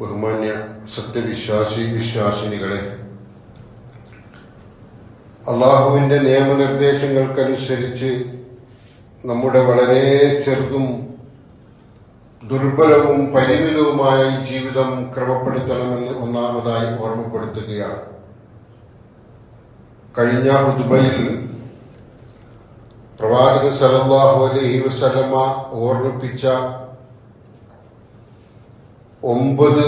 ബഹുമാന്യ സത്യവിശ്വാസി വിശ്വാസിനികളെ അള്ളാഹുവിന്റെ നിയമനിർദ്ദേശങ്ങൾക്കനുസരിച്ച് നമ്മുടെ വളരെ ചെറുതും ദുർബലവും പരിമിതവുമായ ജീവിതം ക്രമപ്പെടുത്തണമെന്ന് ഒന്നാമതായി ഓർമ്മപ്പെടുത്തുകയാണ്. കഴിഞ്ഞ ഉദ്ബയിൽ പ്രവാചകൻ സലല്ലാഹു അലൈഹി വസല്ലമ ഓർമ്മിപ്പിച്ച ഒമ്പത്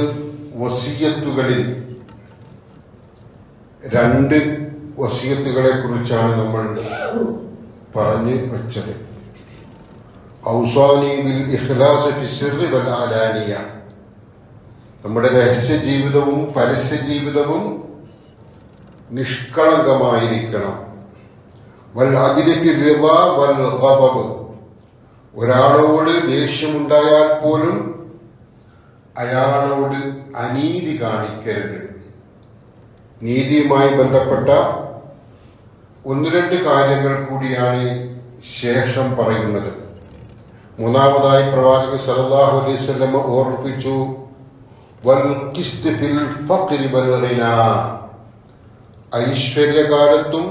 വസീയത്തുകളിൽ രണ്ട് വസീയത്തുകളെ കുറിച്ചാണ് നമ്മൾ പറഞ്ഞു വച്ചത്. ഔസാനി ബിൽ ഫി വൽ ആലാനിയ നമ്മുടെ രഹസ്യ ജീവിതവും പരസ്യ ജീവിതവും നിഷ്കളങ്കമായിരിക്കണം വൽ അതിലേക്ക് വൽ ഒരാളോട് ദേഷ്യമുണ്ടായാൽ പോലും അയാളോട് അനീതി കാണിക്കരുത്. നീതിയുമായി ബന്ധപ്പെട്ട ഒന്ന് രണ്ട് കാര്യങ്ങൾ കൂടിയാണ് ശേഷം പറയുന്നത്. മൂന്നാമതായി പ്രവാചകൻ സല്ലല്ലാഹു അലൈഹി വസല്ലം ഓർമ്മിപ്പിച്ചു ഐശ്വര്യകാലത്തും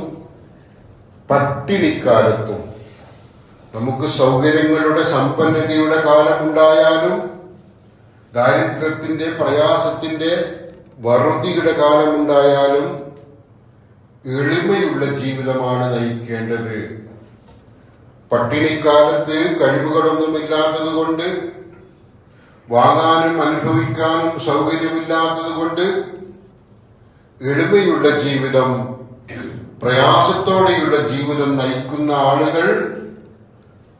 പട്ടിണിക്കാലത്തും നമുക്ക് സൗകര്യങ്ങളുടെ സമ്പന്നതയുടെ കാലമുണ്ടായാലും ദാരിദ്ര്യത്തിന്റെ പ്രയാസത്തിന്റെ വറുതിയുടെ കാലമുണ്ടായാലും എളിമയുള്ള ജീവിതമാണ് നയിക്കേണ്ടത്. പട്ടിണിക്കാലത്ത് കഴിവുകളൊന്നുമില്ലാത്തത് കൊണ്ട് വാങ്ങാനും അനുഭവിക്കാനും സൗകര്യമില്ലാത്തത് കൊണ്ട് എളിമയുള്ള ജീവിതം പ്രയാസത്തോടെയുള്ള ജീവിതം നയിക്കുന്ന ആളുകൾ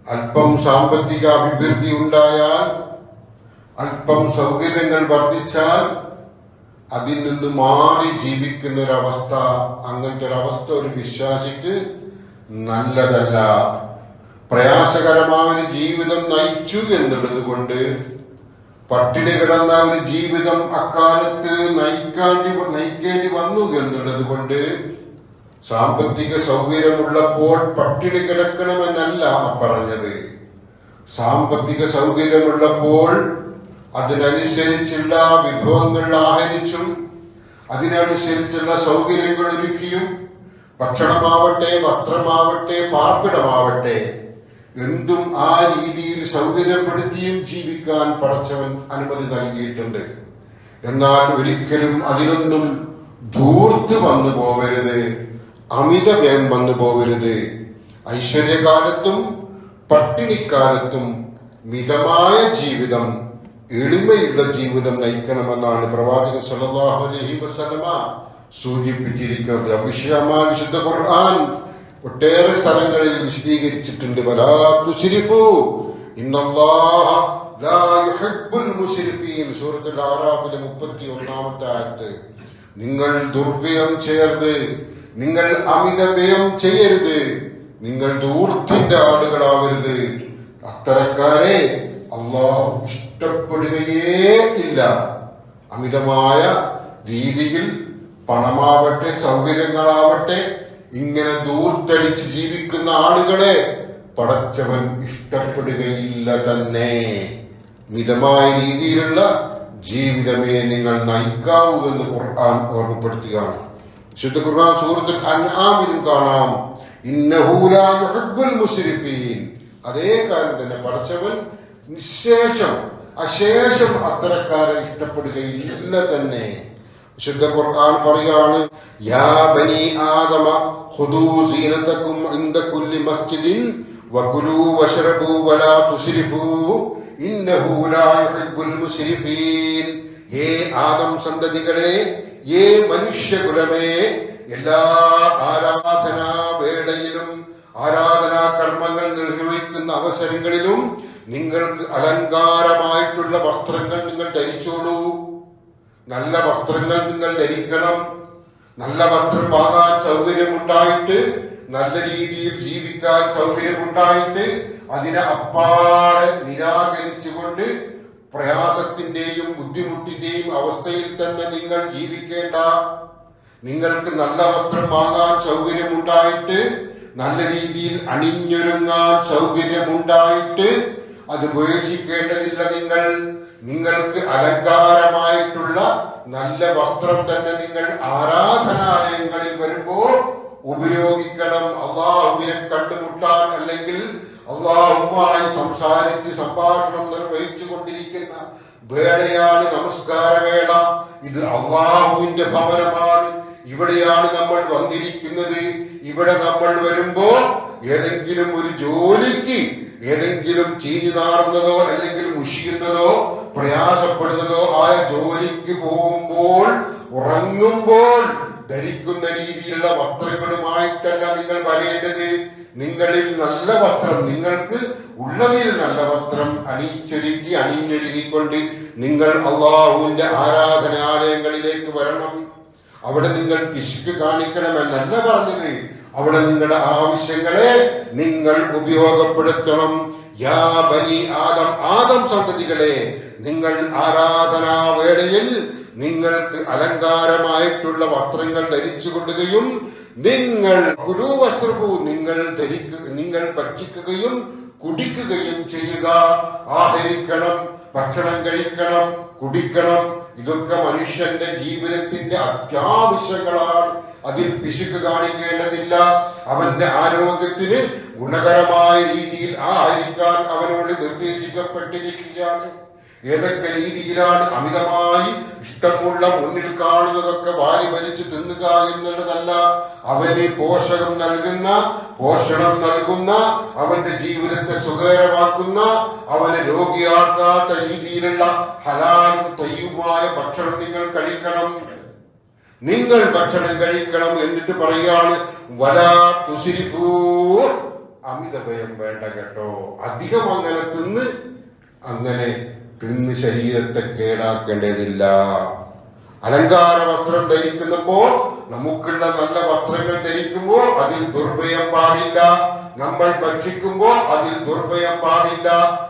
അല്പം സാമ്പത്തിക അഭിവൃദ്ധി ഉണ്ടായാൽ അല്പം സൗകര്യങ്ങൾ വർദ്ധിച്ചാൽ അതിൽ നിന്ന് മാറി ജീവിക്കുന്ന ഒരവസ്ഥ അങ്ങനത്തെ ഒരവസ്ഥ ഒരു വിശ്വാസിക്ക് നല്ലതല്ല. പ്രയാസകരമായ ഒരു ജീവിതം നയിച്ചു എന്നുള്ളത് കൊണ്ട് പട്ടിണി കിടന്ന ഒരു ജീവിതം അക്കാലത്ത് നയിക്കാണ്ടി നയിക്കേണ്ടി വന്നു എന്നുള്ളത് കൊണ്ട് സാമ്പത്തിക സൗകര്യമുള്ളപ്പോൾ പട്ടിണി കിടക്കണമെന്നല്ല പറഞ്ഞത്. സാമ്പത്തിക സൗകര്യമുള്ളപ്പോൾ അതിനനുസരിച്ചുള്ള വിഭവങ്ങൾ ആഹരിച്ചും അതിനനുസരിച്ചുള്ള സൗകര്യങ്ങൾ ഒരുക്കിയും ഭക്ഷണമാവട്ടെ വസ്ത്രമാവട്ടെ പാർപ്പിടമാവട്ടെ എന്തും ആ രീതിയിൽ സൗകര്യപ്പെടുത്തിയും ജീവിക്കാൻ പടച്ചവൻ അനുമതി നൽകിയിട്ടുണ്ട്. എന്നാൽ ഒരിക്കലും അതിനൊന്നും ധൂർത്ത് വന്നു പോകരുത് അമിത വ്യയം വന്നു പോകരുത് ഐശ്വര്യകാലത്തും പട്ടിണിക്കാലത്തും മിതമായ ജീവിതം എളിമയുള്ള ജീവിതം നയിക്കണമെന്നാണ് പ്രവാചകൻ സല്ലല്ലാഹു അലൈഹി വസല്ലമ സൂചിപ്പിച്ചിരിക്കുന്നത്. അഭിഷേകമായ വിശുദ്ധ ഖുർആൻ. ഒട്ടേറെ സ്ഥലങ്ങളിൽ വിശദീകരിച്ചിട്ടുണ്ട്. വലാത്തു തുസ്രിഫു. ഇന്നല്ലാഹ 31ാമത്തെ ആയത്ത്. നിങ്ങൾ ദുർവ്യയം ചെയ്യരുത്. നിങ്ങൾ അമിത വ്യയം ചെയ്യരുത്. നിങ്ങൾ ദൂർത്തിന്റെ ആളുകളാവരുത് അത്തരക്കാരെ അള്ളാഹു ഇഷ്ടപ്പെടുകയേ ഇല്ല. അമിതമായ രീതിയിൽ പണമാവട്ടെ സൗകര്യങ്ങളാവട്ടെ ഇങ്ങനെ ദൂർത്തടിച്ച് ജീവിക്കുന്ന ആളുകളെ പടച്ചവൻ ഇഷ്ടപ്പെടുകയില്ല തന്നെ. മിതമായ രീതിയിലുള്ള ജീവിതമേ നിങ്ങൾ നയിക്കാവൂ എന്ന് ഖുർആൻ ഓർമ്മപ്പെടുത്തുകയാണ്. വിശുദ്ധ ഖുർആൻ സൂറത്തുൽ അൻആമിലും കാണാം. ഇന്നഹു ലാ യുഹിബ്ബുൽ മുസ്രിഫീൻ. അതേ കാര്യം തന്നെ പടച്ചവൻ നിശേഷം അശേഷം അത്തരക്കാരെ ഇഷ്ടപ്പെടുകയില്ല തന്നെ. വിശുദ്ധ ഖുർആൻ പറയാണ് യാ ബനി ആദമ ഖുദൂ സീനതകും ഇൻദ കുല്ലി മസ്ജിദിൻ വകുലൂ വശറബൂ വലാ തുസ്രിഫൂ ഇന്നഹു ലാ യുഹിബ്ബുൽ മുസ്രിഫീൻ. ഏ ആദം സന്തതികളെ ഏ മനുഷ്യകുലമേ എല്ലാ ആരാധനാ വേളയിലും ആരാധനാ കർമ്മങ്ങൾ നിർവഹിക്കുന്ന അവസരങ്ങളിലും നിങ്ങൾക്ക് അലങ്കാരമായിട്ടുള്ള വസ്ത്രങ്ങൾ നിങ്ങൾ ധരിച്ചോളൂ. നല്ല വസ്ത്രങ്ങൾ നിങ്ങൾ ധരിക്കണം. നല്ല വസ്ത്രം വാങ്ങാൻ സൗകര്യമുണ്ടായിട്ട് നല്ല രീതിയിൽ ജീവിക്കാൻ സൗകര്യമുണ്ടായിട്ട് അതിനെ അപ്പാടെ നിരാകരിച്ചുകൊണ്ട് പ്രയാസത്തിന്റെയും ബുദ്ധിമുട്ടിന്റെയും അവസ്ഥയിൽ തന്നെ നിങ്ങൾ ജീവിക്കേണ്ട. നിങ്ങൾക്ക് നല്ല വസ്ത്രം വാങ്ങാൻ സൗകര്യമുണ്ടായിട്ട് നല്ല രീതിയിൽ അണിഞ്ഞൊരുങ്ങാൻ സൗകര്യമുണ്ടായിട്ട് അത് ഉപേക്ഷിക്കേണ്ടതില്ല നിങ്ങൾ. നിങ്ങൾക്ക് അലങ്കാരമായിട്ടുള്ള നല്ല വസ്ത്രം തന്നെ നിങ്ങൾ ആരാധനാലയങ്ങളിൽ വരുമ്പോൾ ഉപയോഗിക്കണം. അള്ളാഹുവിനെ കണ്ടുമുട്ടാൻ അല്ലെങ്കിൽ അള്ളാഹുമായി സംസാരിച്ച് സംഭാഷണം നിർവഹിച്ചു കൊണ്ടിരിക്കുന്ന വേളയാണ് നമസ്കാരവേള. ഇത് അള്ളാഹുവിന്റെ ഭവനമാണ്. ഇവിടെയാണ് നമ്മൾ വന്നിരിക്കുന്നത്. ഇവിടെ നമ്മൾ വരുമ്പോൾ ഏതെങ്കിലും ഒരു ജോലിക്ക് ഏതെങ്കിലും ചീഞ്ഞു നാറുന്നതോ അല്ലെങ്കിൽ മുഷിയുന്നതോ പ്രയാസപ്പെടുന്നതോ ആയ ജോലിക്ക് പോകുമ്പോൾ ഉറങ്ങുമ്പോൾ ധരിക്കുന്ന രീതിയിലുള്ള വസ്ത്രങ്ങളുമായിട്ടല്ല നിങ്ങൾ വരേണ്ടത്. നിങ്ങളിൽ നല്ല വസ്ത്രം നിങ്ങൾക്ക് ഉള്ളതിൽ നല്ല വസ്ത്രം അണിയിച്ചൊരുക്കി അണിഞ്ഞൊരുക്കിക്കൊണ്ട് നിങ്ങൾ അള്ളാഹുവിന്റെ ആരാധനാലയങ്ങളിലേക്ക് വരണം. അവിടെ നിങ്ങൾ പിശുക്ക് കാണിക്കണമെന്നല്ല പറഞ്ഞത്. അവിടെ നിങ്ങളുടെ ആവശ്യങ്ങളെ നിങ്ങൾ ഉപയോഗപ്പെടുത്തണം. യാ ബനി ആദം ആദം സന്തതികളെ നിങ്ങൾ ആരാധനാ വേളയിൽ നിങ്ങൾക്ക് അലങ്കാരമായിട്ടുള്ള വസ്ത്രങ്ങൾ ധരിച്ചു കൊള്ളുകയും നിങ്ങൾ കുരുവസ്ത്രപു നിങ്ങൾ ധരിക്കുക നിങ്ങൾ ഭക്ഷിക്കുകയും കുടിക്കുകയും ചെയ്യുക. ആദരിക്കണം ഭക്ഷണം കഴിക്കണം കുടിക്കണം. ഇതൊക്കെ മനുഷ്യന്റെ ജീവിതത്തിന്റെ അത്യാവശ്യങ്ങളാണ്. അതിൽ പിശുക്ക് കാണിക്കേണ്ടതില്ല. അവന്റെ ആരോഗ്യത്തിന് ഗുണകരമായ രീതിയിൽ ആഹരിക്കാൻ അവനോട് നിർദ്ദേശിക്കപ്പെട്ടിരിക്കുകയാണ്. ഏതൊക്കെ രീതിയിലാണ് അമിതമായി ഇഷ്ടമുള്ള മുന്നിൽ കാണുന്നതൊക്കെ വാരി വലിച്ചു തിന്നുക എന്നുള്ളതല്ല അവന് പോഷകം നൽകുന്ന പോഷണം നൽകുന്ന അവന്റെ ജീവിതത്തെ സുഖകരമാക്കുന്ന അവനെ രോഗിയാക്കാത്ത രീതിയിലുള്ള ഹലാലും തയ്യുമായ ഭക്ഷണം നിങ്ങൾ കഴിക്കണം. നിങ്ങൾ ഭക്ഷണം കഴിക്കണം എന്നിട്ട് പറയാണ് വലാ തുസിരിഫൂ അമിതഭയം വേണ്ട കേട്ടോ. അധികം അങ്ങനെ തിന്ന് അങ്ങനെ തിന്ന് ശരീരത്തെ കേടാക്കേണ്ടതില്ല. അലങ്കാര വസ്ത്രം ധരിക്കുമ്പോൾ നമുക്കുള്ള നല്ല വസ്ത്രങ്ങൾ ധരിക്കുമ്പോൾ അതിൽ ദുർഭയം പാടില്ല. നമ്മൾ ഭക്ഷിക്കുമ്പോൾ അതിൽ ദുർഭയം പാടില്ല.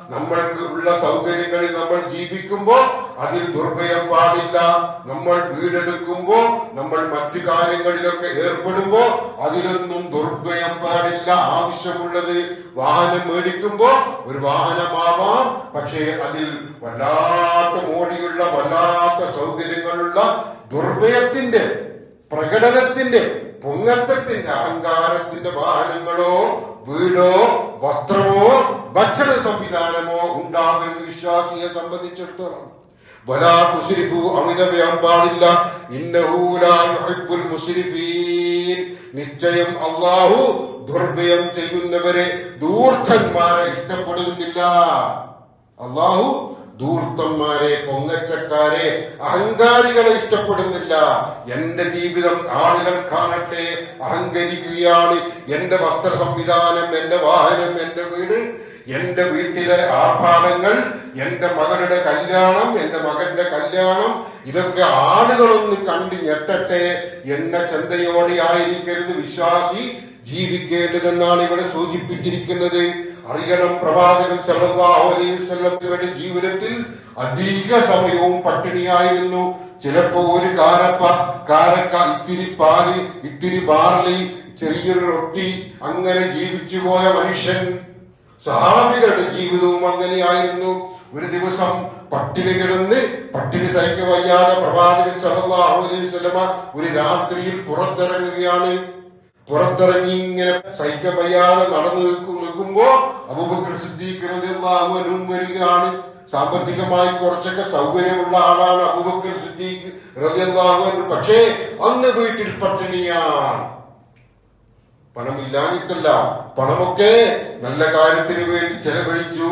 നമ്മൾക്ക് ഉള്ള സൗകര്യങ്ങളിൽ നമ്മൾ ജീവിക്കുമ്പോൾ അതിൽ ദുർഭയം പാടില്ല. നമ്മൾ വീടെടുക്കുമ്പോ നമ്മൾ മറ്റു കാര്യങ്ങളിലൊക്കെ ഏർപ്പെടുമ്പോ അതിലൊന്നും ദുർഭയം പാടില്ല. ആവശ്യമുള്ളത് വാഹനം മേടിക്കുമ്പോ ഒരു വാഹനമാവാം. പക്ഷേ അതിൽ വല്ലാത്ത മോടിയുള്ള വല്ലാത്ത സൗകര്യങ്ങളുള്ള ദുർഭയത്തിന്റെ പ്രകടനത്തിന്റെ പൊങ്ങത്തത്തിന്റെ അഹങ്കാരത്തിന്റെ വാഹനങ്ങളോ വീടോ വസ്ത്രമോ ഭക്ഷണ സംവിധാനമോ ഉണ്ടാകുന്ന വിശ്വാസിയെ സംബന്ധിച്ചിടത്തോളം. വലാ തുസ്രിഫു അമിതവ്യം പാടില്ല. ഇന്നഹൂലായുഹിബ്ബുൽ മുസ്രിഫീൻ. നിശ്ചയം അള്ളാഹു ദുർഭയം ചെയ്യുന്നവരെ ദൂർദ്ധന്മാരെ ഇഷ്ടപ്പെടുന്നില്ല. അള്ളാഹു ദൂർത്തന്മാരെ പൊങ്ങച്ചക്കാരെ അഹങ്കാരികളെ ഇഷ്ടപ്പെടുന്നില്ല. എന്റെ ജീവിതം ആളുകൾ കാണട്ടെ അഹങ്കരിക്കുകയാണ്. എന്റെ വസ്ത്ര സംവിധാനം എന്റെ വാഹനം എന്റെ വീട് എന്റെ വീട്ടിലെ ആർഭാടങ്ങൾ എന്റെ മകളുടെ കല്യാണം എന്റെ മകന്റെ കല്യാണം ഇതൊക്കെ ആളുകളൊന്ന് കണ്ട് ഞെട്ടട്ടെ എന്ന ചിന്തയോടെ ആയിരിക്കരുത് വിശ്വാസി ജീവിക്കേണ്ടതെന്നാണ് ഇവിടെ സൂചിപ്പിച്ചിരിക്കുന്നത്. അറിയണം പ്രവാചകൻ വസല്ലമയുടെ ജീവിതത്തിൽ അധിക സമയവും പട്ടിണിയായിരുന്നു. ചിലപ്പോ ഒരു കാരപ്പ കാരക്ക ഇത്തിരി പാൽ ഇത്തിരി ബാർലി ചെറിയൊരു റൊട്ടി അങ്ങനെ ജീവിച്ചു പോയ മനുഷ്യൻ സഹാബികളുടെ ജീവിതവും അങ്ങനെയായിരുന്നു. ഒരു ദിവസം പട്ടിണി കിടന്ന് പട്ടിണി സഹിക്ക വയ്യാതെ പ്രവാചകൻ സല്ലല്ലാഹു അലൈഹി ഒരു രാത്രിയിൽ പുറത്തിറങ്ങുകയാണ്. പുറത്തിറങ്ങി ഇങ്ങനെ സഹിക്ക വയ്യാതെ നടന്നു നിൽക്കും നിൽക്കുമ്പോ അബൂബക്കർ സിദ്ദീഖ് റളിയല്ലാഹു വരികയാണ്. സാമ്പത്തികമായി കുറച്ചൊക്കെ സൗകര്യമുള്ള ആളാണ് അബൂബക്കർ സിദ്ദീഖ് റളിയല്ലാഹു പക്ഷേ അന്ന് വീട്ടിൽ പട്ടിണിയാണ്. പണമില്ലാഞ്ഞിട്ടല്ല. പണമൊക്കെ നല്ല കാര്യത്തിന് വേണ്ടി ചെലവഴിച്ചു.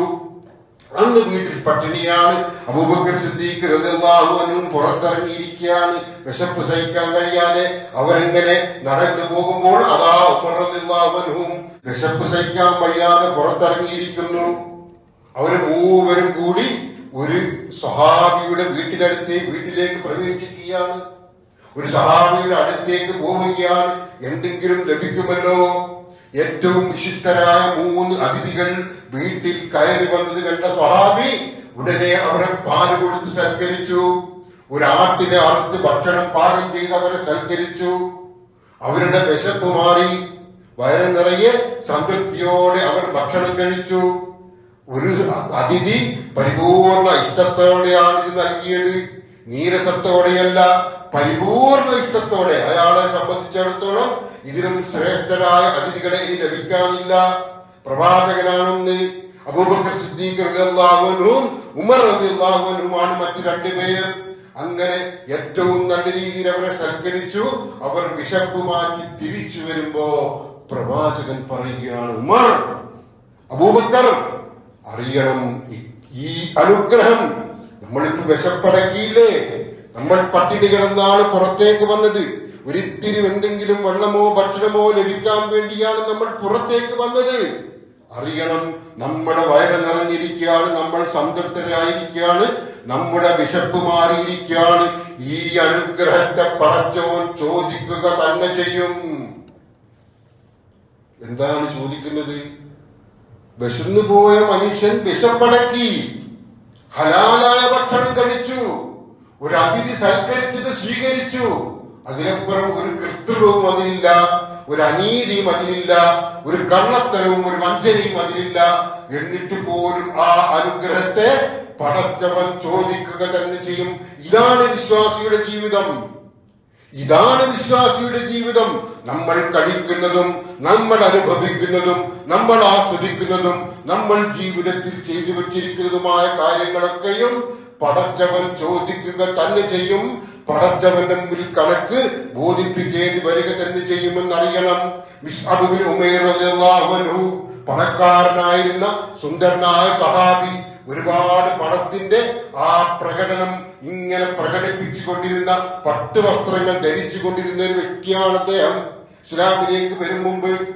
അന്ന് വീട്ടിൽ പട്ടിണിയാണ്. അബൂബക്കർ സിദ്ദീഖ് അൻഹു പുറത്തിറങ്ങിയിരിക്കുകയാണ്. വിശപ്പ് സഹിക്കാൻ കഴിയാതെ അവരെങ്ങനെ നടന്നു പോകുമ്പോൾ അതാ ഉമർ റളിയല്ലാഹു വിശപ്പ് സഹിക്കാൻ കഴിയാതെ പുറത്തിറങ്ങിയിരിക്കുന്നു. അവർ മൂവരും കൂടി ഒരു സഹാബിയുടെ വീട്ടിനടുത്ത് വീട്ടിലേക്ക് പ്രവേശിക്കുകയാണ്. ഒരു സഹാബിയുടെ അടുത്തേക്ക് പോവുകയാണ്. എന്തെങ്കിലും ലഭിക്കുമല്ലോ? ഏറ്റവും വിശിഷ്ടരായ മൂന്ന് അതിഥികൾ വീട്ടിൽ കയറി വന്നത് കണ്ട സ്വഹാബി ഉടനെ അവരെ പാൽ കൊടുത്ത് സൽക്കരിച്ചു. ഒരാട്ടിനെ അറുത്ത് ഭക്ഷണം പാകം ചെയ്ത് അവരെ സൽക്കരിച്ചു. അവരുടെ വിശപ്പ് മാറി. വയറ് നിറയെ സംതൃപ്തിയോടെ അവർ ഭക്ഷണം കഴിച്ചു. ഒരു അതിഥി പരിപൂർണ ഇഷ്ടത്തോടെയാണ് ഇത് നൽകിയത്. നീരസത്തോടെയല്ല പരിപൂർണ ഇഷ്ടത്തോടെ അയാളെ സംബന്ധിച്ചിടത്തോളം ഇതിനും ശ്രേഷ്ഠരായ അതിഥികളെ ഇനി ലഭിക്കാനില്ല. പ്രവാചകനാണെന്ന് അബൂബക്കർ സിദ്ദീഖ് ഉമർ റളിയല്ലാഹുവിനുമാണ് മറ്റു രണ്ടുപേർ അങ്ങനെ ഏറ്റവും നല്ല രീതിയിൽ അവരെ സൽക്കരിച്ചു. അവർ വിശപ്പ് മാറ്റി തിരിച്ചു വരുമ്പോ പ്രവാചകൻ പറയുകയാണ് ഉമർ അബൂബക്കർ അറിയണം ഈ അനുഗ്രഹം നമ്മളിപ്പോ വിശപ്പടക്കിയില്ലേ? നമ്മൾ പട്ടിണി കിടന്നാണ് പുറത്തേക്ക് വന്നത്. ഒരിത്തിരി എന്തെങ്കിലും വെള്ളമോ ഭക്ഷണമോ ലഭിക്കാൻ വേണ്ടിയാണ് നമ്മൾ പുറത്തേക്ക് വന്നത്. അറിയണം നമ്മുടെ വയറ് നിറഞ്ഞിരിക്കുകയാണ് നമ്മൾ സംതൃപ്തരായിരിക്കുകയാണ് നമ്മുടെ വിശപ്പ് മാറിയിരിക്കുകയാണ്. ഈ അനുഗ്രഹത്തെ പടച്ചവൻ ചോദിക്കുക തന്നെ ചെയ്യും. എന്താണ് ചോദിക്കുന്നത്? വിശന്നു പോയ മനുഷ്യൻ വിശപ്പടക്കി. ഹലാലായ ഭക്ഷണം കഴിച്ചു. ഒരു അതിഥി സൽക്കരിച്ചത് സ്വീകരിച്ചു. അതിനപ്പുറം ഒരു കൃത്രിമവും അതിലില്ല ഒരു അനീതിയും അതിലില്ല ഒരു കള്ളത്തരവും ഒരു വഞ്ചനയും അതിലില്ല. എന്നിട്ട് പോലും ആ അനുഗ്രഹത്തെ പടച്ചവൻ ചോദിക്കുക തന്നെ ചെയ്യും. ഇതാണ് വിശ്വാസിയുടെ ജീവിതം. ഇതാണ് വിശ്വാസിയുടെ ജീവിതം. നമ്മൾ കഴിക്കുന്നതും നമ്മൾ അനുഭവിക്കുന്നതും നമ്മൾ ആസ്വദിക്കുന്നതും നമ്മൾ ജീവിതത്തിൽ ചെയ്തു വച്ചിരിക്കുന്നതുമായ കാര്യങ്ങളൊക്കെയും പടച്ചവൻ ചോദിക്കുക തന്നെ ചെയ്യും. പടച്ചവന്റെ മുമ്പിൽ കണക്ക് ബോധിപ്പിക്കേണ്ടി വരിക തന്നെ ചെയ്യുമെന്നറിയണം. ഉമേർ പണക്കാരനായിരുന്ന സുന്ദരനായ സഹാബി ഒരുപാട് പണത്തിന്റെ ആ പ്രകടനം ഇങ്ങനെ പ്രകടിപ്പിച്ചു കൊണ്ടിരുന്ന പട്ടുവസ്ത്രങ്ങൾ ധരിച്ചു കൊണ്ടിരുന്ന ഒരു വ്യക്തിയാണ് അദ്ദേഹം. ഇസ്ലാമിലേക്ക് വരും മുമ്പ്.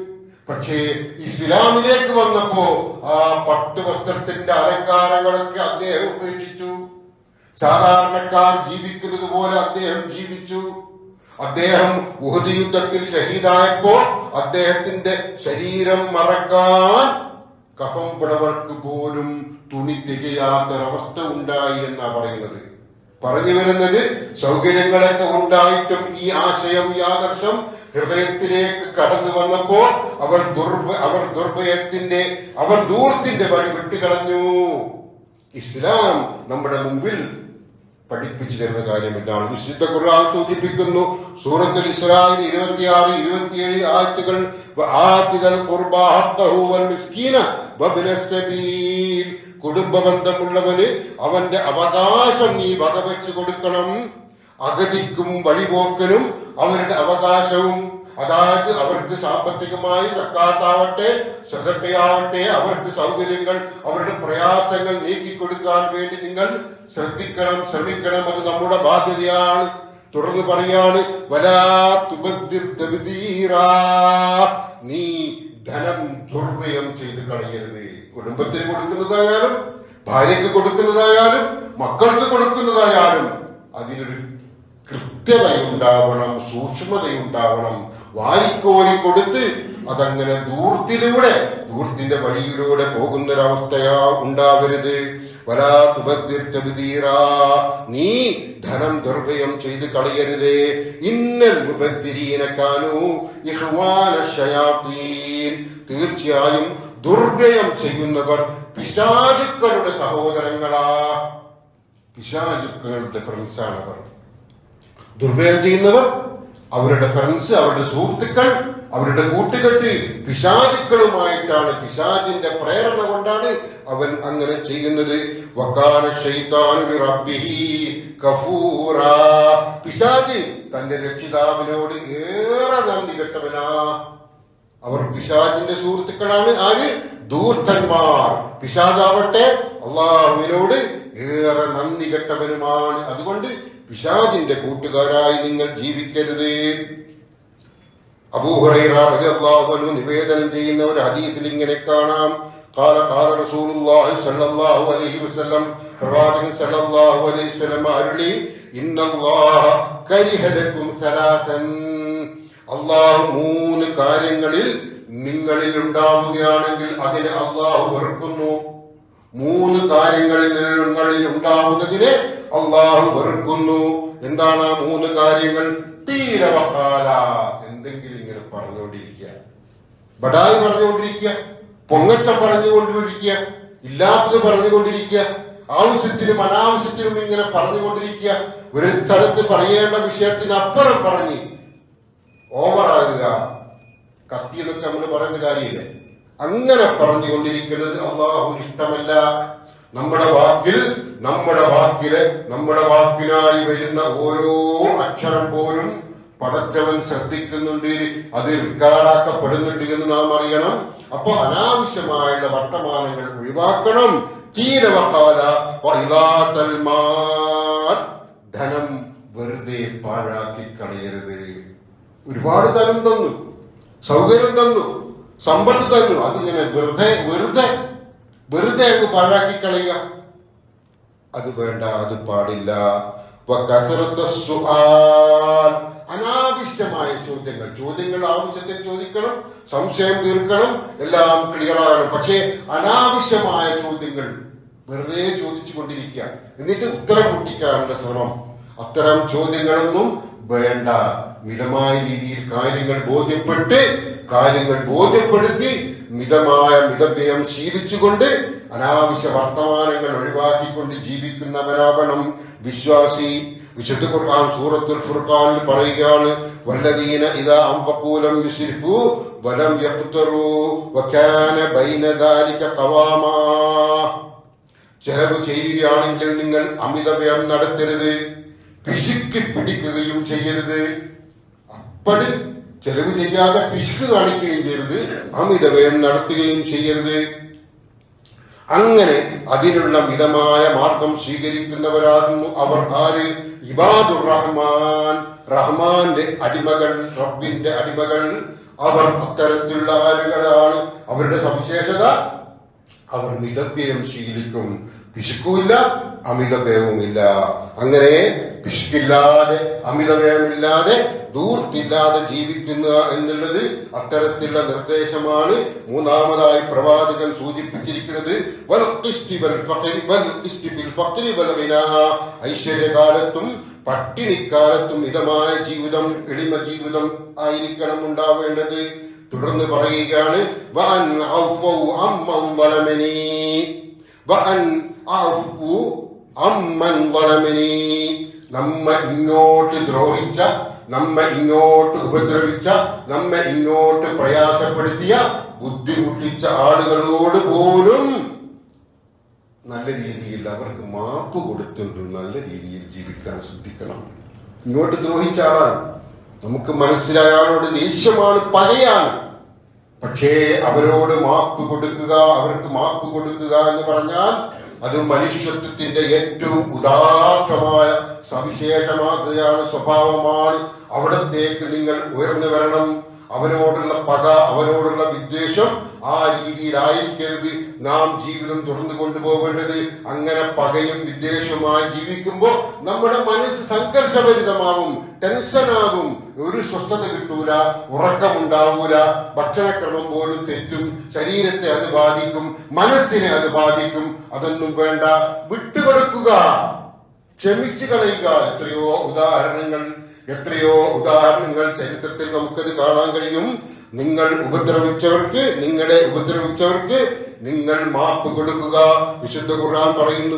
പക്ഷേ ഇസ്ലാമിലേക്ക് വന്നപ്പോ ആ പട്ടുവസ്ത്രത്തിന്റെ അലങ്കാരങ്ങളൊക്കെ അദ്ദേഹം ഉപേക്ഷിച്ചു. സാധാരണക്കാർ ജീവിക്കുന്നത് പോലെ അദ്ദേഹം ജീവിച്ചു. അദ്ദേഹം ഉഹദ് യുദ്ധത്തിൽ ഷഹീദായപ്പോൾ അദ്ദേഹത്തിന്റെ ശരീരം മറക്കാൻ കഫം പുടവർക്ക് പോലും തുണി തികയാത്തൊരവസ്ഥ ഉണ്ടായി എന്നാ പറയുന്നത്. പറഞ്ഞു വരുന്നത് സൗകര്യങ്ങളൊക്കെ ഉണ്ടായിട്ടും ഈ ആശയം ഈ ആദർശം ഹൃദയത്തിലേക്ക് കടന്നു വന്നപ്പോൾ അവർ ദുർഭ അവർ ദുർഭയത്തിന്റെ അവർ ദൂരത്തിന്റെ വഴി വിട്ടുകളഞ്ഞു. ഇസ്ലാം നമ്മുടെ മുമ്പിൽ പഠിപ്പിച്ചു തരുന്ന കാര്യം ഇതാണ് വിശുദ്ധ ഖുർആൻ സൂചിപ്പിക്കുന്നു സൂറത്തുൽ ഇസ്രായിൽ ഇരുപത്തിയാറ് ഇരുപത്തിയേഴ് ആയത്തുകൾ വആതിദൽ ഖുർബാ വൽ മിസ്കീന വബ്ന സബീൽ കുടുംബ ബന്ധമുള്ളവന് അവന്റെ അവകാശം നീ വകവെച്ചു കൊടുക്കണം. അഗതിക്കും വഴിപോക്കനും അവരുടെ അവകാശവും. അതായത് അവർക്ക് സാമ്പത്തികമായി സക്കാത്താവട്ടെ ശ്രദ്ധയാവട്ടെ അവർക്ക് സൗകര്യങ്ങൾ അവരുടെ പ്രയാസങ്ങൾ നീക്കിക്കൊടുക്കാൻ വേണ്ടി നിങ്ങൾ ശ്രദ്ധിക്കണം ശ്രമിക്കണം അത് നമ്മുടെ ബാധ്യതയാണ്. തുടർന്ന് പറയാണ് വലാ തുബദ്ദിർ. നീ ധനം ദുർവ്യയം ചെയ്ത് കളയരുത്. കുടുംബത്തിന് കൊടുക്കുന്നതായാലും ഭാര്യക്ക് കൊടുക്കുന്നതായാലും മക്കൾക്ക് കൊടുക്കുന്നതായാലും അതിനൊരു കൃത്യതയുണ്ടാവണം സൂക്ഷ്മതയുണ്ടാവണം. വാരിക്കോരി കൊടുത്ത് അതങ്ങനെ ദൂർത്തിലൂടെ ദൂർത്തിന്റെ വഴിയിലൂടെ പോകുന്നൊരവസ്ഥയാ ഉണ്ടാവരുത്. വലാ തുബദ്ദിർ തബ്ദീറാ. നീ ധനം ദുർവ്യയം ചെയ്ത് കളയരുതേ. ഇന്നൽ മുബദ്ദിരീന കാനൂ ഇഖ്വാന ശയാത്തീൻ തീർച്ചയായും ദുർവ്യയം ചെയ്യുന്നവർ പിശാചുക്കളുടെ സഹോദരങ്ങളാ. പിശാചുക്കളുടെ ഫ്രണ്ട്സാണ് അവർ ദുർഗയം ചെയ്യുന്നവർ അവരുടെ ഫ്രണ്ട്സ് അവരുടെ സുഹൃത്തുക്കൾ അവരുടെ കൂട്ടുകെട്ട് പിശാചുക്കളുമായിട്ടാണ് പിശാചിന്റെ പ്രേരണ കൊണ്ടാണ് അവൻ അങ്ങനെ ചെയ്യുന്നത്. പിശാച് തന്റെ രക്ഷിതാവിനോട് ഏറെ നന്ദി കെട്ടവനാ. അവർ പിശാജിന്റെ സുഹൃത്തുക്കളാണ് ആര് ദൂർത്തന്മാർ പിശാജാവട്ടെ അള്ളാഹുവിനോട് ഏറെ നന്ദി കെട്ടവനുമാണ് അതുകൊണ്ട് പിശാജിന്റെ കൂട്ടുകാരായി നിങ്ങൾ ജീവിക്കരുത് അബൂഹുറൈറാഹു നിവേദനം ചെയ്യുന്ന ഒരു ഹദീസിൽ ഇങ്ങനെ കാണാം قال قال رسول الله صلى الله عليه وسلم പ്രവാചകൻ സല്ലല്ലാഹു അലൈഹി വസല്ലം അരുളി ഇന്നല്ലാഹ കരിഹ ലക്കും സലാസൻ അള്ളാഹു മൂന്ന് കാര്യങ്ങളിൽ നിങ്ങളിൽ ഉണ്ടാവുകയാണെങ്കിൽ അതിനെ അള്ളാഹു വെറുക്കുന്നു. മൂന്ന് കാര്യങ്ങളിൽ നിങ്ങളിൽ ഉണ്ടാവുന്നതിനെ അള്ളാഹു വെറുക്കുന്നു. എന്താണ് ആ മൂന്ന് കാര്യങ്ങൾ? തീരവക്കാല എന്തെങ്കിലും ഇങ്ങനെ പറഞ്ഞുകൊണ്ടിരിക്കുക. ബഡായി പറഞ്ഞുകൊണ്ടിരിക്കുക. പൊങ്ങച്ചം പറഞ്ഞുകൊണ്ടിരിക്കുക. ഇല്ലാത്തത് പറഞ്ഞുകൊണ്ടിരിക്കുക. ആവശ്യത്തിനും അനാവശ്യത്തിനും ഇങ്ങനെ പറഞ്ഞുകൊണ്ടിരിക്കുക. ഒരു സ്ഥലത്ത് പറയേണ്ട വിഷയത്തിനപ്പുറം പറഞ്ഞ് ഓവറാകുക കത്തി എന്നൊക്കെ നമ്മൾ പറയുന്ന കാര്യമില്ലേ? അങ്ങനെ പറഞ്ഞുകൊണ്ടിരിക്കുന്നത് അള്ളാഹു ഇഷ്ടമല്ല. നമ്മുടെ വാക്കിൽ നമ്മുടെ വാക്കിൽ നമ്മുടെ വാക്കിനായി വരുന്ന ഓരോ അക്ഷരം പോലും പടച്ചവൻ ശ്രദ്ധിക്കുന്നുണ്ട് അത് റിക്കാർഡാക്കപ്പെടുന്നുണ്ട് എന്ന് നാം അറിയണം. അപ്പൊ അനാവശ്യമായുള്ള വർത്തമാനങ്ങൾ ഒഴിവാക്കണം. തീരവകാല ധനം വെറുതെ പാഴാക്കി കളയരുത്. ഒരുപാട് തരം തന്നു. സൗകര്യം തന്നു. സമ്പത്ത് തന്നു. അതിങ്ങനെ വെറുതെ വെറുതെ വെറുതെ അങ്ങ് പാഴാക്കി കളയുക. അത് വേണ്ട അത് പാടില്ല. അനാവശ്യമായ ചോദ്യങ്ങൾ. ചോദ്യങ്ങൾ ആവശ്യത്തിൽ ചോദിക്കണം സംശയം തീർക്കണം എല്ലാം ക്ലിയർ ആകണം പക്ഷേ അനാവശ്യമായ ചോദ്യങ്ങൾ വെറുതെ ചോദിച്ചു കൊണ്ടിരിക്കുക. എന്നിട്ട് ഉത്തരം കുട്ടിക്കാനുള്ള ശ്രമം. അത്തരം ചോദ്യങ്ങളൊന്നും വേണ്ട. മിതമായ രീതിയിൽ കാര്യങ്ങൾ ബോധ്യപ്പെട്ട് കാര്യങ്ങൾ ബോധ്യപ്പെടുത്തി മിതമായ മിതവ്യയം ശീലിച്ചുകൊണ്ട് അനാവശ്യ വർത്തമാനങ്ങൾ ഒഴിവാക്കിക്കൊണ്ട് ജീവിക്കുന്നവനാവണം. വിശ്വാസി വിശുദ്ധ ഖുർആൻ സൂറത്തുൽ ഫുർഖാനിൽ പറയുകയാണ് വല്ലദീന ഇദാ അൻഫഖൂലം യുസ്രിഫു വലം യഖ്തറു വകാന ബൈന ദാലിക ഖവാമാ. ചെലവ് ചെയ്യുകയാണെങ്കിൽ നിങ്ങൾ അമിതവ്യയം നടത്തരുത് പിശുക്കി പിടിക്കുകയും ചെയ്യരുത്. അപ്പടി ചെലവ് ചെയ്യാതെ പിശുക്ക് കാണിക്കുകയും ചെയ്യരുത്. അമിതവ്യയം നടത്തുകയും ചെയ്യരുത്. അങ്ങനെ അതിനുള്ള മിതമായ മാർഗം സ്വീകരിക്കുന്നവരാകുന്നു അവർ ആര്? ഇബാദുർ റഹ്മാൻ റഹ്മാന്റെ അടിമകൾ റബ്ബിന്റെ അടിമകൾ. അവർ അത്തരത്തിലുള്ള ആളുകളാണ് അവരുടെ സവിശേഷത അവർ മിതവ്യയം ശീലിക്കും. പിശുക്കുമില്ല അമിതവ്യവുമില്ല അങ്ങനെ പിശുക്കില്ലാതെ അമിതവ്യയമില്ലാതെ ദൂർത്തില്ലാതെ ജീവിക്കുന്ന എന്നുള്ളത് അത്തരത്തിലുള്ള നിർദ്ദേശമാണ് മൂന്നാമതായി പ്രവാചകൻ സൂചിപ്പിച്ചിരിക്കുന്നത്. ഐശ്വര്യകാലത്തും പട്ടിണിക്കാലത്തും മിതമായ ജീവിതം എളിമ ജീവിതം ആയിരിക്കണം ഉണ്ടാവേണ്ടത്. തുടർന്ന് പറയുകയാണ് അമ്മൻ വലമനി. നമ്മ ഇങ്ങോട്ട് ദ്രോഹിച്ച നമ്മ ഇങ്ങോട്ട് ഉപദ്രവിച്ച നമ്മ ഇങ്ങോട്ട് പ്രയാസപ്പെടുത്തിയ ബുദ്ധിമുട്ടിച്ച ആളുകളോട് പോലും നല്ല രീതിയിൽ അവർക്ക് മാപ്പ് കൊടുത്തുകൊണ്ട് നല്ല രീതിയിൽ ജീവിക്കാൻ ശ്രദ്ധിക്കണം. ഇങ്ങോട്ട് ദ്രോഹിച്ച ആളാണ്. നമുക്ക് മനസ്സിലായ ആളോട് ദേഷ്യമാണ് പകയാണ്. പക്ഷേ അവരോട് മാപ്പ് കൊടുക്കുക അവർക്ക് മാപ്പ് കൊടുക്കുക എന്ന് പറഞ്ഞാൽ അത് മനുഷ്യത്വത്തിന്റെ ഏറ്റവും ഉദാത്തമായ സവിശേഷമാതയാണ് സ്വഭാവമാണ്. അവിടത്തേക്ക് നിങ്ങൾ ഉയർന്നു വരണം. അവനോടുള്ള പക അവനോടുള്ള വിദ്വേഷം ആ രീതിയിലായിരിക്കരുത്. നാം ജീവിതം തുറന്നു കൊണ്ടുപോകേണ്ടത് അങ്ങനെ പകയും വിദ്വേഷവുമായി ജീവിക്കുമ്പോൾ നമ്മുടെ മനസ്സ് സംഘർഷഭരിതമാവും ടെൻഷനാകും. ഒരു സ്വസ്ഥത കിട്ടൂല ഉറക്കമുണ്ടാവൂല ഭക്ഷണക്രമം പോലും തെറ്റും ശരീരത്തെ അത് ബാധിക്കും മനസ്സിനെ അത് ബാധിക്കും. അതൊന്നും വേണ്ട. വിട്ടുകൊടുക്കുക. ക്ഷമിച്ചു കളയുക. എത്രയോ ഉദാഹരണങ്ങൾ എത്രയോ ഉദാഹരണങ്ങൾ ചരിത്രത്തിൽ നമുക്കത് കാണാൻ കഴിയും. നിങ്ങൾ ഉപദ്രവിച്ചവർക്ക് നിങ്ങളെ ഉപദ്രവിച്ചവർക്ക് നിങ്ങൾ മാപ്പ് കൊടുക്കുക. വിശുദ്ധ ഖുർആൻ പറയുന്നു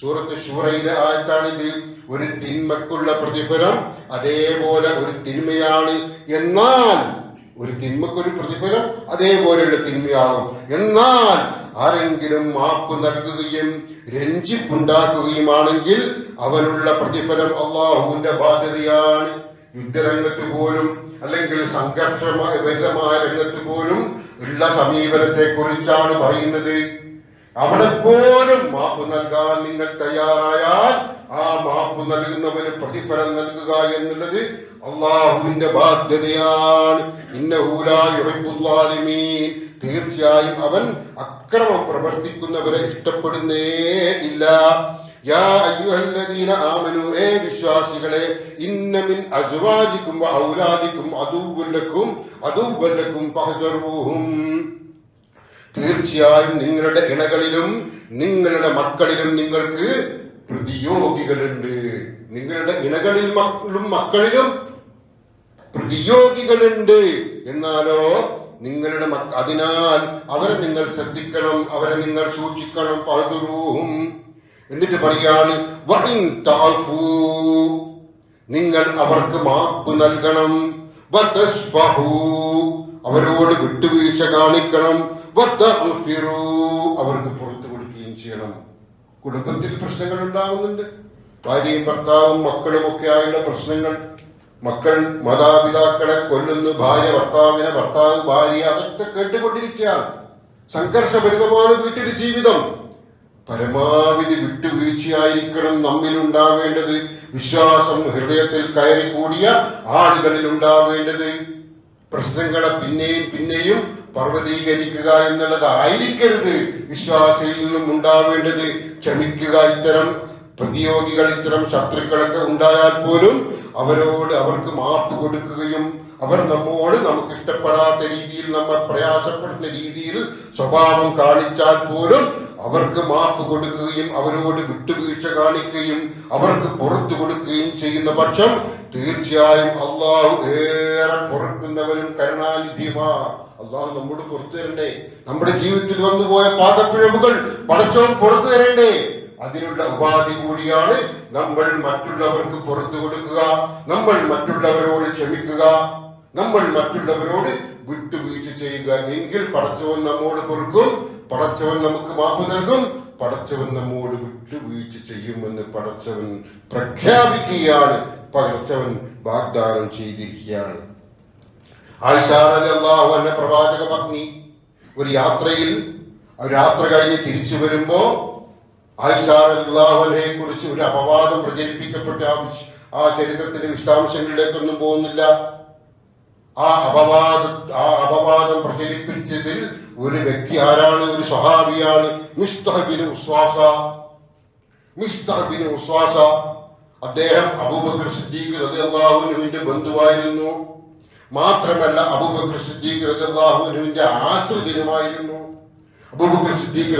സൂറത്ത് ഷൂറയിലെ ആയത്താണിത്. ഒരു തിന്മക്കുള്ള പ്രതിഫലം അതേപോലെ ഒരു തിന്മയാണ്. എന്നാൽ ഒരു തിന്മക്കൊരു പ്രതിഫലം അതേപോലെയുള്ള തിന്മയാകും. എന്നാൽ ആരെങ്കിലും മാപ്പ് നൽകുകയും രഞ്ജിപ്പുണ്ടാക്കുകയുമാണെങ്കിൽ അവനുള്ള പ്രതിഫലം അള്ളാഹുവിന്റെ ബാധ്യതയാണ്. യുദ്ധരംഗത്ത് പോലും അല്ലെങ്കിൽ സംഘർഷമായ ഭരിതമായ രംഗത്ത് പോലും ഉള്ള സമീപനത്തെ കുറിച്ചാണ് പറയുന്നത്. അവിടെ പോലും മാപ്പ് നൽകാൻ നിങ്ങൾ തയ്യാറായാൽ ആ മാപ്പ് നൽകുന്നവന് പ്രതിഫലം നൽകുക എന്നുള്ളത് അള്ളാഹുവിന്റെ ബാധ്യതയാണ്. ഇന്നഹൂലായുമീൻ തീർച്ചയായും അവൻ അക്രമം പ്രവർത്തിക്കുന്നവരെ ഇഷ്ടപ്പെടുന്നേ ഇല്ല. യാ അയ്യുഹല്ലദീന വിശ്വാസികളെ തീർച്ചയായും നിങ്ങളുടെ ഇണകളിലും നിങ്ങളുടെ മക്കളിലും നിങ്ങൾക്ക് പ്രതിയോഗികളുണ്ട്. നിങ്ങളുടെ ഇണകളിലും മക്കളിലും പ്രതിയോഗികളുണ്ട്. എന്നാലോ നിങ്ങളുടെ മക്ക അതിനാൽ അവരെ നിങ്ങൾ ശ്രദ്ധിക്കണം അവരെ നിങ്ങൾ സൂക്ഷിക്കണം. പഴുതുറൂഹും എന്നിട്ട് പറയാണ് നിങ്ങൾ അവർക്ക് മാപ്പ് നൽകണം. അവരോട് വിട്ടുവീഴ്ച കാണിക്കണം. അവർക്ക് പുറത്തു കൊടുക്കുകയും ചെയ്യണം. കുടുംബത്തിൽ പ്രശ്നങ്ങൾ ഉണ്ടാകുന്നുണ്ട് ഭാര്യയും ഭർത്താവും മക്കളും ഒക്കെ ആയുള്ള പ്രശ്നങ്ങൾ. മക്കൾ മാതാപിതാക്കളെ കൊല്ലുന്നു ഭാര്യ ഭർത്താവിനെ ഭർത്താവ് ഭാര്യ അതൊക്കെ കേട്ടുകൊണ്ടിരിക്കുകയാണ്. സംഘർഷഭരിതമാണ് വീട്ടിൽ ജീവിതം. പരമാവധി വിട്ടുവീഴ്ചയായിരിക്കണം നമ്മിൽ ഉണ്ടാവേണ്ടത് വിശ്വാസം ഹൃദയത്തിൽ കയറി കൂടിയ ആളുകളിൽ ഉണ്ടാവേണ്ടത് പ്രശ്നങ്ങളെ പിന്നെയും പിന്നെയും പർവതീകരിക്കുക എന്നുള്ളതായിരിക്കരുത് വിശ്വാസിയിൽ നിന്നും ഉണ്ടാവേണ്ടത് ക്ഷമിക്കുക ഇത്തരം പ്രതിയോഗികൾ ഇത്തരം ശത്രുക്കളൊക്കെ ഉണ്ടായാൽ പോലും അവരോട് അവർക്ക് മാപ്പ് കൊടുക്കുകയും അവർ നമ്മോട് നമുക്ക് ഇഷ്ടപ്പെടാത്ത രീതിയിൽ നമ്മൾ പ്രയാസപ്പെടുന്ന രീതിയിൽ സ്വഭാവം കാണിച്ചാൽ പോലും അവർക്ക് മാപ്പ് കൊടുക്കുകയും അവരോട് വിട്ടുവീഴ്ച കാണിക്കുകയും അവർക്ക് പുറത്തു കൊടുക്കുകയും ചെയ്യുന്ന പക്ഷം തീർച്ചയായും അള്ളാഹു ഏറെ പുറക്കുന്നവരും കരുണാനിധിയുമാ. അള്ളാഹു നമ്മോട് പുറത്തു തരണ്ടേ നമ്മുടെ ജീവിതത്തിൽ വന്നുപോയ പാകപ്പിഴവുകൾ പടച്ചവൻ പുറത്തു തരണ്ടേ. അതിനുള്ള ഉപാധി കൂടിയാണ് നമ്മൾ മറ്റുള്ളവർക്ക് പുറത്തു കൊടുക്കുക. നമ്മൾ മറ്റുള്ളവരോട് ക്ഷമിക്കുക. നമ്മൾ മറ്റുള്ളവരോട് വിട്ടുവീഴ്ച ചെയ്യുക. എങ്കിൽ പടച്ചവൻ നമ്മോട് പൊറുക്കും. പടച്ചവൻ നമുക്ക് മാപ്പ് നൽകും. പടച്ചവൻ നമ്മോട് വിട്ടുവീഴ്ച ചെയ്യുമെന്ന് പടച്ചവൻ പ്രഖ്യാപിക്കുകയാണ്. പടച്ചവൻ വാഗ്ദാനം ചെയ്തിരിക്കുകയാണ്. അള്ളാഹു എന്ന പ്രവാചക പത്നി ഒരു യാത്രയിൽ ആ യാത്ര കഴിഞ്ഞ് തിരിച്ചു വരുമ്പോ ആയിഷാറല്ലാഹുനെ കുറിച്ച് ഒരു അപവാദം പ്രചരിപ്പിക്കപ്പെട്ട ആ ചരിത്രത്തിലെ വിശദാംശങ്ങളിലേക്കൊന്നും പോകുന്നില്ല. ആ അപവാദ ആ അപവാദം പ്രചരിപ്പിച്ചതിൽ ഒരു വ്യക്തി ആരാണ്? ഒരു സ്വഹാബിയാണ്. അദ്ദേഹം അബൂബക്കർ സിദ്ദീഖ് റളിയല്ലാഹുവിന്റെ ബന്ധുവായിരുന്നു. മാത്രമല്ല അബൂബക്കർ സിദ്ദീഖ് റളിയല്ലാഹുവിന്റെ ആശ്രിതനുമായിരുന്നു. അബൂബക്കർ സിദ്ദീഖ്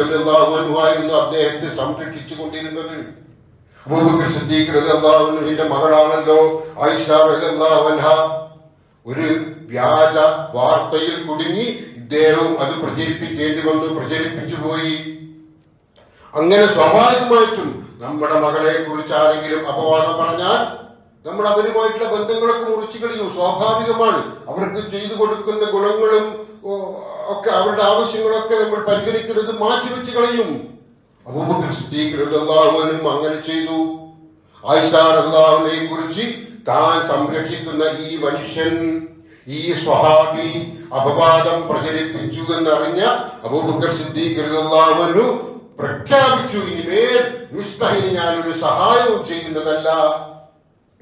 അദ്ദേഹത്തെ സംരക്ഷിച്ചു കൊണ്ടിരുന്നത് അബൂബക്കർ സിദ്ദീഖ് മകളാണല്ലോ ഒരു വ്യാജ വാർത്തയിൽ കുടുങ്ങി ഇദ്ദേഹവും അത് പ്രചരിപ്പിക്കേണ്ടി വന്നു പ്രചരിപ്പിച്ചു പോയി. അങ്ങനെ സ്വാഭാവികമായിട്ടും നമ്മുടെ മകളെ കുറിച്ച് ആരെങ്കിലും അപവാദം പറഞ്ഞാൽ നമ്മൾ അവരുമായിട്ടുള്ള ബന്ധങ്ങളൊക്കെ മുറിച്ചു കളയും. സ്വാഭാവികമാണ്. അവർക്ക് ചെയ്തു കൊടുക്കുന്ന ഗുണങ്ങളും ഒക്കെ അവരുടെ ആവശ്യങ്ങളൊക്കെ നമ്മൾ പരിഗണിക്കുന്നത് മാറ്റിവെച്ച് കളയും. അബൂബക്കർ സിദ്ദീഖ് റളിയല്ലാഹു അൻഹു അങ്ങനെ ചെയ്തു. ആയിഷ അള്ളാഹുനെ കുറിച്ച് താൻ സംരക്ഷിക്കുന്ന ഈ മനുഷ്യൻ ഈ സ്വഹാബി അപവാദം പ്രചരിപ്പിച്ചു എന്നറിഞ്ഞ അബൂബക്കർ സിദ്ദീഖ് പ്രഖ്യാപിച്ചു ഇനിമേൽ മിസ്തഹിന് ഞാനൊരു സഹായവും ചെയ്യുന്നതല്ല.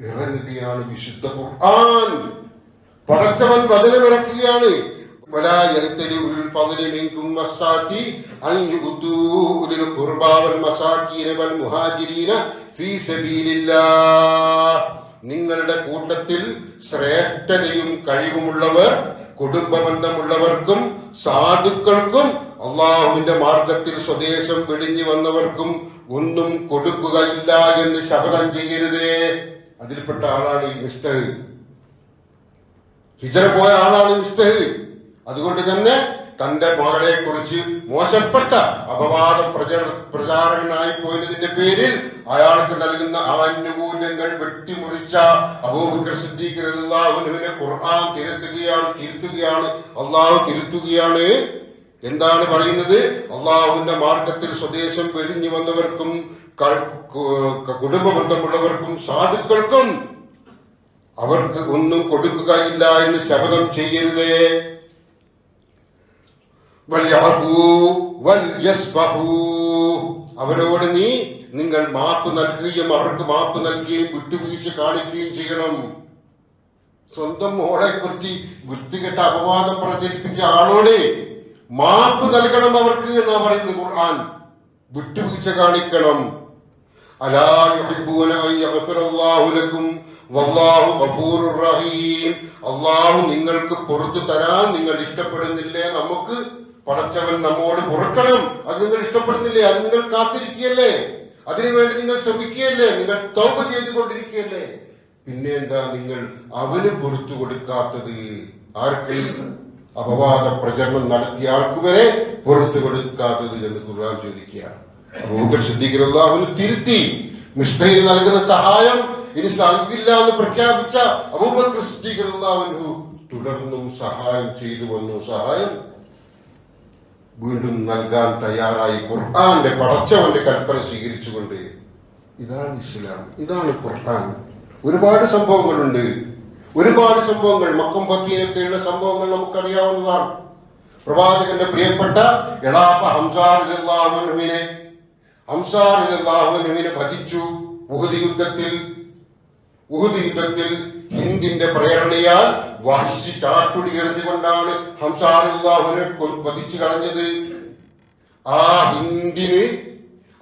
ഇറങ്ങുകയാണ് വിശുദ്ധ ഖുർആൻ. പടച്ചവൻ വചനമിറക്കുകയാണ്. ولا يأتل أولي الفضل منكم والسعة أن يؤتوا أولي القربى والمساكين والمهاجرين في سبيل الله നിങ്ങളുടെ കൂട്ടത്തിൽ ശ്രേഷ്ഠതയും കഴിവുമുള്ളവർ കുടുംബബന്ധമുള്ളവർക്കും സാധുക്കൾക്കും അള്ളാഹുവിന്റെ മാർഗത്തിൽ സ്വദേശം വെടിഞ്ഞു വന്നവർക്കും ഒന്നും കൊടുക്കുകയില്ല എന്ന് ശപഥം ചെയ്യരുതേ അതിൽപ്പെട്ട ആളാണ് ഈ മിസ്റ്റർ ഹിജറ പോയ ആളാണ് മിസ്തഹ് അതുകൊണ്ട് തന്നെ തന്റെ മകളെ കുറിച്ച് മോശപ്പെട്ട അപവാദ പ്രചര പ്രചാരകനായി പോയതിന്റെ പേരിൽ അയാൾക്ക് നൽകുന്ന ആനുകൂല്യങ്ങൾ വെട്ടിമുറിച്ച അബൂബക്കർ സിദ്ദീഖ് ഖുർആൻ തിരുത്തുകയാണ് തിരുത്തുകയാണ് അള്ളാഹു തിരുത്തുകയാണ് എന്താണ് പറയുന്നത് അള്ളാഹുവിന്റെ മാർഗത്തിൽ സ്വദേശം വെടിഞ്ഞു വന്നവർക്കും കുടുംബ ബന്ധമുള്ളവർക്കും സാധുക്കൾക്കും അവർക്ക് ഒന്നും കൊടുക്കുകയില്ല എന്ന് ശപഥം ചെയ്യരുതേ. അവരോട് നീ നിങ്ങൾ മാപ്പ് നൽകുകയും അവർക്ക് മാപ്പ് നൽകുകയും വിട്ടുവീഴ്ച കാണിക്കുകയും ചെയ്യണം. സ്വന്തം മോളെ കുറിച്ച് വൃത്തികെട്ട അപവാദം പ്രചരിപ്പിച്ച ആളോട് മാപ്പ് നൽകണം അവർക്ക് എന്നാ പറയുന്നത് ഖുർആൻ? വിട്ടുവീഴ്ച കാണിക്കണം. അല്ലാഹു നിങ്ങൾക്ക് പുറത്തു തരാൻ നിങ്ങൾ ഇഷ്ടപ്പെടുന്നില്ലേ? നമുക്ക് പടച്ചവൻ നമ്മോട് പൊറുക്കണം. അത് നിങ്ങൾ ഇഷ്ടപ്പെടുന്നില്ലേ? അത് നിങ്ങൾ കാത്തിരിക്കുകയല്ലേ? അതിനുവേണ്ടി നിങ്ങൾ ശ്രമിക്കുകയല്ലേ? നിങ്ങൾ തൗപ ചെയ്തുകൊണ്ടിരിക്കുകയല്ലേ? പിന്നെ എന്താ നിങ്ങൾ അവന് പൊറത്തു കൊടുക്കാത്തത്? ആർക്ക്? അപവാദ പ്രചരണം നടത്തിയ ആൾക്ക് വരെ പുറത്തു കൊടുക്കാത്തത് എന്ന് ഖുർആൻ ചോദിക്കുകയാണ്. അബൂബക്കർ അവന് തിരുത്തി. മിസ്ബയിൽ നൽകുന്ന സഹായം ഇനി നൽകില്ല എന്ന് പ്രഖ്യാപിച്ച അബൂബക്കർ ശ്രദ്ധിക്കുന്ന അവന് തുടർന്നും സഹായം ചെയ്തു വന്നു. സഹായം വീണ്ടും നൽകാൻ തയ്യാറായി. ഖുർആാന്റെ പടച്ചവന്റെ കൽപ്പന സ്വീകരിച്ചുകൊണ്ട് ഇതാണ് ഇസ്ലാം ഇതാണ് ഖുർആൻ. ഒരുപാട് സംഭവങ്ങളുണ്ട്. ഒരുപാട് സംഭവങ്ങൾ മക്കം പക്കീനൊക്കെയുള്ള സംഭവങ്ങൾ നമുക്കറിയാവുന്നതാണ്. പ്രവാചകന്റെ പ്രിയപ്പെട്ട എളാപ്പ ഹംസാറിനെ ഹംസാറിനെ ഭജിച്ചു. ഉഹുദ് യുദ്ധത്തിൽ ഉഹുദ് യുദ്ധത്തിൽ ഹിന്ദിന്റെ പ്രേരണയാൽ വഹിച്ച് ചാട്ടുടി എറിഞ്ഞുകൊണ്ടാണ് ഹംസാറിനെ വധിച്ചു കളഞ്ഞത്. ആ ഹിന്ദിന്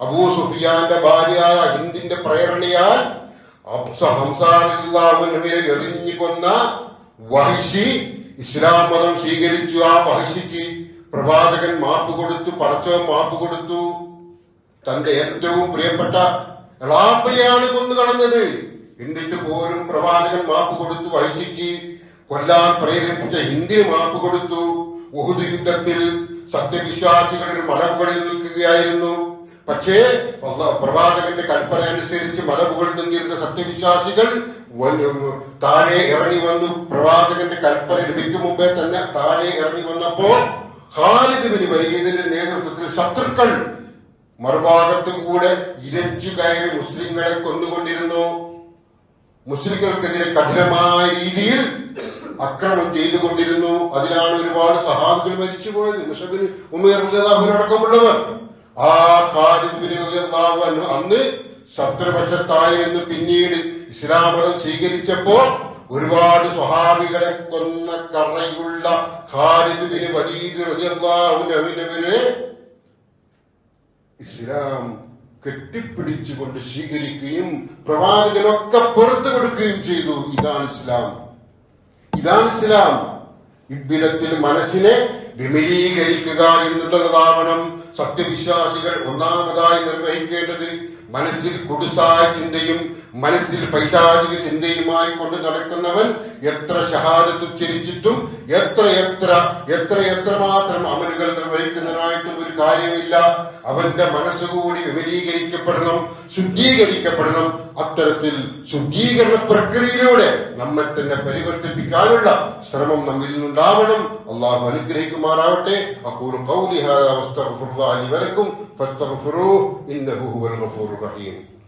അബൂ സുഫിയാന്റെ ഭാര്യയായ ഹിന്ദിന്റെ പ്രേരണയാൽ ഹംസാറിനെ എറിഞ്ഞു കൊന്ന വഹിഷി ഇസ്ലാം മതം സ്വീകരിച്ചു. ആ വഹിഷിക്ക് പ്രവാചകൻ മാപ്പ് കൊടുത്തു പടച്ചവൻ മാപ്പ് കൊടുത്തു. തന്റെ ഏറ്റവും പ്രിയപ്പെട്ട എളാപ്പയാണ് കൊന്നു കളഞ്ഞത് എന്നിട്ട് പോലും പ്രവാചകൻ മാപ്പ് കൊടുത്തു വഹിഷിക്ക് കൊല്ലാൻ പ്രേരിപ്പിച്ച ഹിന്ദിന് മാപ്പ് കൊടുത്തു. ഉഹുദ് യുദ്ധത്തിൽ സത്യവിശ്വാസികൾ ഒരു മലമുകളിൽ നിൽക്കുകയായിരുന്നു. പക്ഷേ പ്രവാചകന്റെ കൽപ്പന അനുസരിച്ച് മലമുകളിൽ നിന്നിരുന്ന സത്യവിശ്വാസികൾ താഴെ ഇറങ്ങി വന്നു. പ്രവാചകന്റെ കൽപ്പന ലഭിക്കും മുമ്പേ തന്നെ താഴെ ഇറങ്ങി വന്നപ്പോൾ ഖാലിദ് ബിൻ വലീദിന്റെ നേതൃത്വത്തിൽ ശത്രുക്കൾ മറുഭാഗത്തു കൂടെ ഇരച്ചു കയറി മുസ്ലിങ്ങളെ കൊന്നുകൊണ്ടിരുന്നു. മുസ്ലിങ്ങൾക്കെതിരെ കഠിനമായ രീതിയിൽ അക്രമം ചെയ്തുകൊണ്ടിരുന്നു. അതിലാണ് ഒരുപാട് സഹാബികൾ മരിച്ചുപോയത്. മുഷബിൻ ഉമേർ അടക്കമുള്ളവർ. ആ അന്ന് ശത്രുപക്ഷത്തായിരുന്നു പിന്നീട് ഇസ്ലാമതം സ്വീകരിച്ചപ്പോൾ ഒരുപാട് സ്വഹാബികളെ കൊന്ന കറയുള്ള ഖാലിദ് ബിൻ വലീദ് റളിയല്ലാഹു അൻഹുവിനെ ഇസ്ലാം. കെട്ടിപ്പിടിച്ചുകൊണ്ട് സ്വീകരിക്കുകയും പ്രവാചകനൊക്കെ പുറത്തു കൊടുക്കുകയും ചെയ്തു. ഇതാണ് ഇസ്ലാം. ഇതാണ് ഇസ്ലാം. ഇവിധത്തിൽ മനസ്സിനെ വിമലീകരിക്കുക എന്നുള്ളതാവണം സത്യവിശ്വാസികൾ ഒന്നാമതായി നിർവഹിക്കേണ്ടത് മനസ്സിൽ കുടുസായ ചിന്തയും മനസ്സിൽ പൈശാചിക ചിന്തയുമായി കൊണ്ട് നടക്കുന്നവൻ എത്ര ഷഹാദത്ത് ഉച്ചരിച്ചിട്ടും എത്ര എത്ര എത്ര മാത്രം അമലുകൾ നിർവഹിക്കുന്നതിനായിട്ടും ഒരു കാര്യമില്ല. അവന്റെ മനസ്സുകൂടി വിപുലീകരിക്കപ്പെടണം ശുദ്ധീകരിക്കപ്പെടണം. അത്തരത്തിൽ ശുദ്ധീകരണ പ്രക്രിയയിലൂടെ നമ്മെ തന്നെ പരിവർത്തിപ്പിക്കാനുള്ള ശ്രമം നമ്മിൽ നിന്നുണ്ടാവണം. അള്ളാഹു അനുഗ്രഹിക്കുമാറാവട്ടെ. അപ്പോൾ വസ്തഗ്ഫിറുല്ലാഹി വലക്കും ഫസ്തഗ്ഫിറൂ ഇന്നഹു റഹീം.